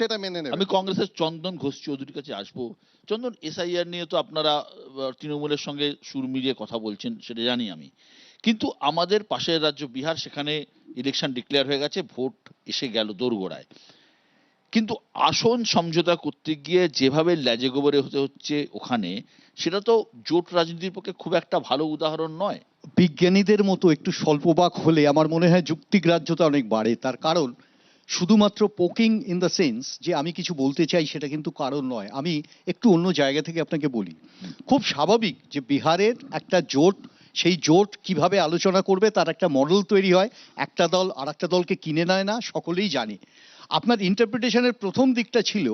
সেটা মেনে নেবে। আমি কংগ্রেসের চন্দন ঘোষ চৌধুরীর কাছে আসব। চন্দন এসআইআর নিয়ে তো আপনারা তৃণমূলের সঙ্গে সুর মিলিয়ে কথা বলছেন সেটা জানি আমি। কিন্তু আমাদের পাশের রাজ্য বিহার সেখানে ইলেকশন ডিক্লেয়ার হয়ে গেছে ভোট এসে গেল দোরগোড়ায়। কিন্তু আসন সমঝোতা করতে গিয়ে যেভাবে ল্যাজে গোবরে হতে হচ্ছে ওখানে সেটা তো জোট রাজনীতির পক্ষে খুব একটা ভালো উদাহরণ নয়। বিজ্ঞানীদের মতো একটু স্বল্পবাক হলে আমার মনে হয় যুক্তিগ্রাহ্যতা অনেক বাড়ে। তার কারণ শুধুমাত্র পোকিং ইন দ্য সেন্স যে আমি কিছু বলতে চাই সেটা কিন্তু কারণ নয়। আমি একটু অন্য জায়গা থেকে আপনাকে বলি। খুব স্বাভাবিক যে বিহারের একটা জোট, সেই জোট কীভাবে আলোচনা করবে তার একটা মডেল তৈরি হয়। একটা দল আর একটা দলকে কিনে নেয় না, সকলেই জানে। আপনার ইন্টারপ্রিটেশনের প্রথম দিকটা ছিল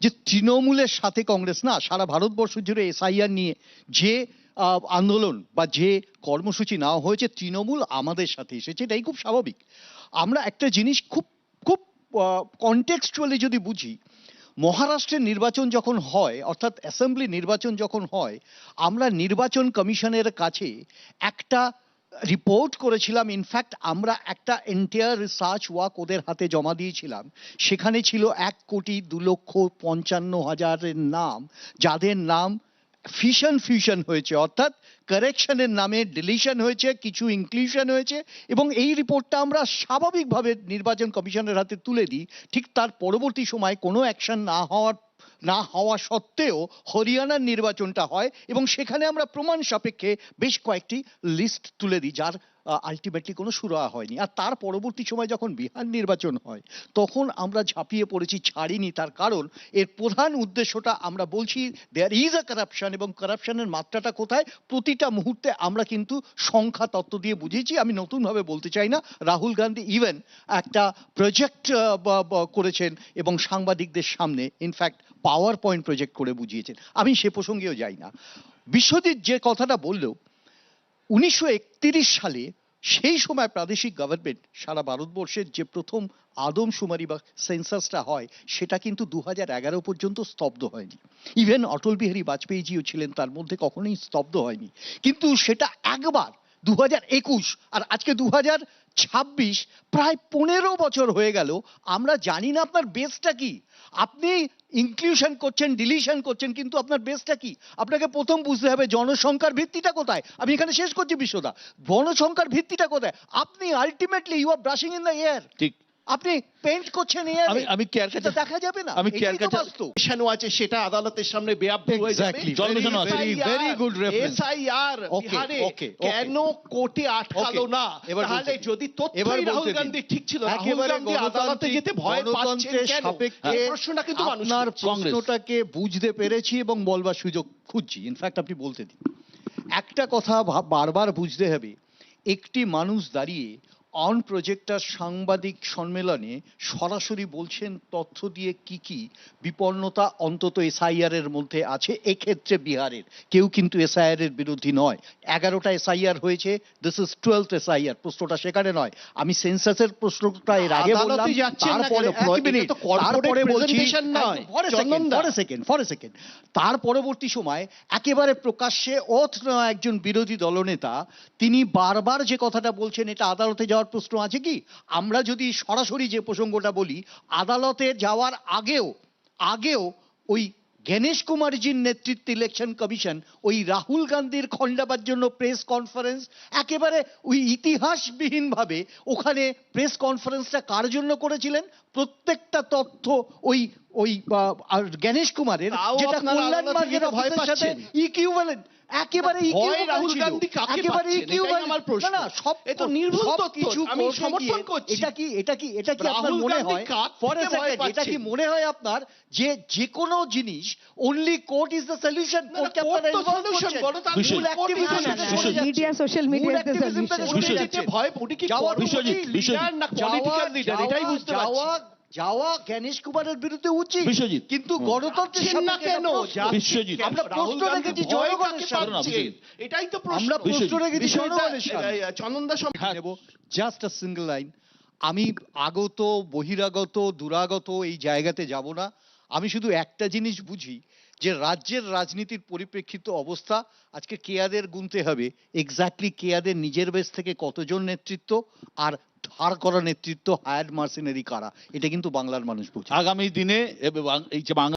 যে তৃণমূলের সাথে কংগ্রেস না, সারা ভারতবর্ষ জুড়ে এসআইআর নিয়ে যে আন্দোলন বা যে কর্মসূচি নেওয়া হয়েছে, তৃণমূল আমাদের সাথে এসেছে, এটাই খুব স্বাভাবিক। আমরা একটা জিনিস খুব কন্টেক্সচুয়ালি যদি বুঝি, মহারাষ্ট্রের নির্বাচন যখন হয়, অর্থাৎ অ্যাসেম্বলি নির্বাচন যখন হয়, আমরা নির্বাচন কমিশনের কাছে একটা রিপোর্ট করেছিলাম ইনফ্যাক্ট আমরা একটা এন্টায়ার রিসার্চ ওয়ার্ক ওদের হাতে জমা দিয়েছিলাম। সেখানে ছিল এক কোটি দু লক্ষ পঞ্চান্ন হাজারের নাম, যাদের নাম ফিশন ফিউশন হয়েছে, অর্থাৎ কারেকশনের নামে ডিলিশন হয়েছে, কিছু ইনক্লুশন হয়েছে, এবং এই রিপোর্টটা আমরা স্বাভাবিকভাবে নির্বাচন কমিশনের হাতে তুলে দিই। ঠিক তার পরবর্তী সময় কোনো অ্যাকশন না হওয়ার, না হওয়া সত্ত্বেও হরিয়ানার নির্বাচনটা হয়, এবং সেখানে আমরা প্রমাণ সাপেক্ষে বেশ কয়েকটি লিস্ট তুলে দিই, যার আলটিমেটলি কোনো সুরাহা হয়নি। আর তার পরবর্তী সময় যখন বিহার নির্বাচন হয়, তখন আমরা ঝাঁপিয়ে পড়েছি, ছাড়িনি তার কারণ, এর প্রধান উদ্দেশ্যটা আমরা বলছি দেয়ার ইজ আ কারাপশন এবং কারাপশনের মাত্রাটা কোথায়? প্রতিটা মুহূর্তে আমরা কিন্তু সংখ্যা তত্ত্ব দিয়ে বুঝিয়েছি, আমি নতুনভাবে বলতে চাই না। রাহুল গান্ধী ইভেন একটা প্রজেক্ট করেছেন এবং সাংবাদিকদের সামনে ইনফ্যাক্ট পাওয়ার পয়েন্ট প্রজেক্ট করে বুঝিয়েছেন। আমি সে প্রসঙ্গেও যাই না। বিশ্বজিৎ যে কথাটা বলল উনিশশো একত্রিশ সালে সেই সময় প্রাদেশিক গভর্নমেন্ট সারা ভারতবর্ষের যে প্রথম আদমশুমারি বা সেন্সাসটা হয়, সেটা কিন্তু দু এগারো পর্যন্ত স্তব্ধ হয়নি। ইভেন অটল বিহারী বাজপেয়ীজিও ছিলেন, তার মধ্যে কখনোই স্তব্ধ হয়নি। কিন্তু সেটা একবার দু একুশ আর আজকে দু ছাব্বিশ প্রায় পনেরো বছর হয়ে গেল, আমরা জানি না আপনার বেসটা কি। আপনি ইনক্লুশন করছেন ডিলিশন করছেন, কিন্তু আপনার বেসটা কি? আপনাকে প্রথম বুঝতে হবে জনসংখ্যার ভিত্তিটা কোথায়। আমি এখানে শেষ করছি বিশ্বদা। জনসংখ্যার ভিত্তিটা কোথায়? আপনি ultimately you are brushing in the air ঠিক। আপনি পেন্ট করছেন আমি আমি কেয়ার কাছে দেখা যাবে না। আমি কেয়ার তো কাছে। এসানো আছে সেটা আদালতের সামনে বেয়াপ্ত হয়ে যাবে। Exactly. আছে। Very good reference. এসআইআর বিহারে. কেন কোর্টে আটকালো না? তাহলে যদি এবার রাহুল গান্ধী ঠিক ছিল রাহুল একেবারে গান্ধী আদালতে যেতে ভয় পাচ্ছেন কেন? এই প্রশ্নটা কিন্তু মানুষ আপনার প্রশ্নটাকে বুঝতে পেরেছি এবং বলবার সুযোগ খুঁজছি। ইনফ্যাক্ট আপনি বলতে দিন। একটা কথা বারবার বুঝতে হবে। একটি মানুষ দাঁড়িয়ে অন প্রজেক্টার সাংবাদিক সম্মেলনে সরাসরি বলছেন তথ্য দিয়ে কি কি বিপন্নতা অন্তত এসআইআর এর মধ্যে আছে এক্ষেত্রে বিহারের। কেউ কিন্তু এসআইআর এর বিরোধী নয়। এগারোটা এসআইআর হয়েছে দিস ইজ টুয়েলথ এসআইআর প্রশ্নটা সেখানে নয়। আমি সেন্সাসের প্রশ্নটা এর আগে বললাম তারপরে বলছি ফর সেকেন্ড। ফর সেকেন্ড তার পরবর্তী সময় একেবারে প্রকাশ্যে অথ একজন বিরোধী দলনেতা তিনি বারবার যে কথাটা বলছেন এটা আদালতে যাওয়ার প্রশ্ন আছে কি? আমরা যদি সরাসরি যে প্রসঙ্গটা বলি, আদালতে যাওয়ার আগেও আগেও ওই গণেশ কুমারজির নেতৃত্বে ইলেকশন কমিশন ওই রাহুল গান্ধীর খণ্ডাবার জন্য প্রেস কনফারেন্স একেবারে ওই ইতিহাসবিহীন ভাবে ওখানে প্রেস কনফারেন্সটা কার জন্য করেছিলেন? প্রত্যেকটা তথ্য ওই ওই গণেশ কুমারের যেটা কল্যাণ মার্গের ভয় সাথে ইকুইভ্যালেন্ট একেবারে রাহুল গান্ধী কাকে একেবারে। আমার প্রশ্ন। না, সব এ তো নির্ভুল কিছু আমি সমর্থন করছি। এটা কি এটা কি এটা কি আপনার মনে হয় এটা কি মনে হয় আপনার যে যে কোনো জিনিস only court is the solution না, না, court তো বড় তার মূল। যাচ্ছে। মিডিয়া সোশ্যাল মিডিয়া বিশ্বজিৎ, যাচ্ছে। ভয় উনি কি যাওয়ার কর্মসূচি না পলিটিক্যাল লিডার এটাই বুঝতে পারছি যাওয়া জ্ঞানেশ কুমারের বিরুদ্ধে উচিত বিশ্বজিৎ। কিন্তু গণতন্ত্রের সামনে কেন বিশ্বজিৎ। আমরা প্রশ্ন রেখেছি জনগণের সামনে। এটাই তো প্রশ্ন আমরা প্রশ্ন রেখেছি জনগণের সামনে। এ, এ, চন্দনদা সম- হ্যাঁ। নেব জাস্ট আ সিঙ্গেল লাইন আমি আগত বহিরাগত দুরাগত এই জায়গাতে যাব না আমি শুধু একটা জিনিস বুঝি যে রাজ্যের রাজনীতির পরিপ্রেক্ষিত অবস্থা, আজকে কেয়াদের গুনতে হবে। এক্স্যাক্টলি কেয়াদের নিজের বেশ থেকে কতজন নেতৃত্ব আর ধার করা নেতৃত্ব হায়ার মার্সিনারি কারা? এটা কিন্তু বাংলার মানুষ বুঝে। আগামী দিনে এই যে বাংলা